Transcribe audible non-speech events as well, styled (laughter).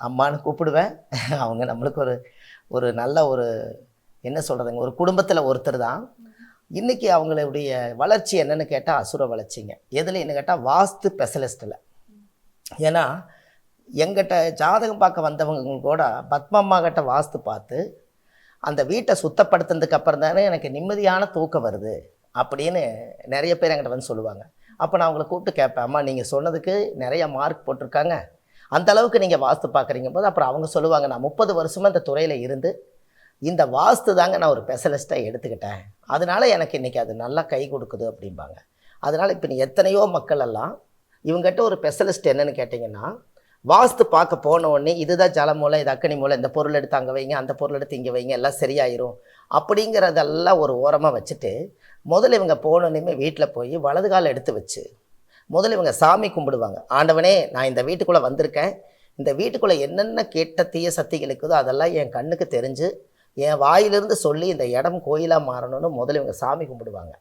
அம்மான்னு கூப்பிடுவேன். (laughs) அவங்க நம்மளுக்கு ஒரு ஒரு நல்ல ஒரு என்ன சொல்கிறதுங்க ஒரு குடும்பத்தில் ஒருத்தர் தான். இன்றைக்கி அவங்களுடைய வளர்ச்சி என்னென்னு கேட்டால் அசுர வளர்ச்சிங்க. எதில் என்ன கேட்டால் வாஸ்து ஸ்பெஷலிஸ்ட்டில் ஏன்னா எங்கிட்ட ஜாதகம் பார்க்க வந்தவங்க கூட பத்மம்மா கிட்ட வாஸ்து பார்த்து அந்த வீட்டை சுத்தப்படுத்துனதுக்கு அப்புறம் தானே எனக்கு நிம்மதியான தூக்கம் வருது அப்படின்னு நிறைய பேர் என்கிட்ட வந்து சொல்லுவாங்க. அப்போ நான் அவங்கள கூப்பிட்டு கேட்பேன் அம்மா நீங்கள் சொன்னதுக்கு நிறைய மார்க் போட்டிருக்காங்க. அந்த அளவுக்கு நீங்கள் வாஸ்து பார்க்குறீங்க போது அப்புறம் அவங்க சொல்லுவாங்க நான் முப்பது வருஷமாக இந்த துறையில் இருந்து இந்த வாஸ்து தாங்க நான் ஒரு ஸ்பெஷலிஸ்ட்டாக எடுத்துக்கிட்டேன். அதனால எனக்கு இன்றைக்கி அது நல்லா கை கொடுக்குது அப்படிம்பாங்க. அதனால் இப்போ நீ எத்தனையோ மக்கள் எல்லாம் இவங்ககிட்ட ஒரு ஸ்பெஷலிஸ்ட் என்னென்னு கேட்டிங்கன்னா வாஸ்து பார்க்க போன உடனே இதுதான் ஜல மூலம் இது அக்கனி மூலம் இந்த பொருள் எடுத்து அங்கே வைங்க அந்த பொருள் எடுத்து இங்கே வைங்க எல்லாம் சரியாயிரும் அப்படிங்கிறதெல்லாம் ஒரு ஓரமாக வச்சுட்டு முதல்ல இவங்க போனோன்னே வீட்டில் போய் வலது கால் எடுத்து வச்சு முதல்ல இவங்க சாமி கும்பிடுவாங்க. ஆண்டவனே நான் இந்த வீட்டுக்குள்ளே வந்திருக்கேன். இந்த வீட்டுக்குள்ளே என்னென்ன கெட்ட தீய சக்திகள் இருக்குதோ அதெல்லாம் என் கண்ணுக்கு தெரிஞ்சு என் வாயிலிருந்து சொல்லி இந்த இடம் கோயிலாக மாறணும்னு முதல்ல இவங்க சாமி கும்பிடுவாங்க.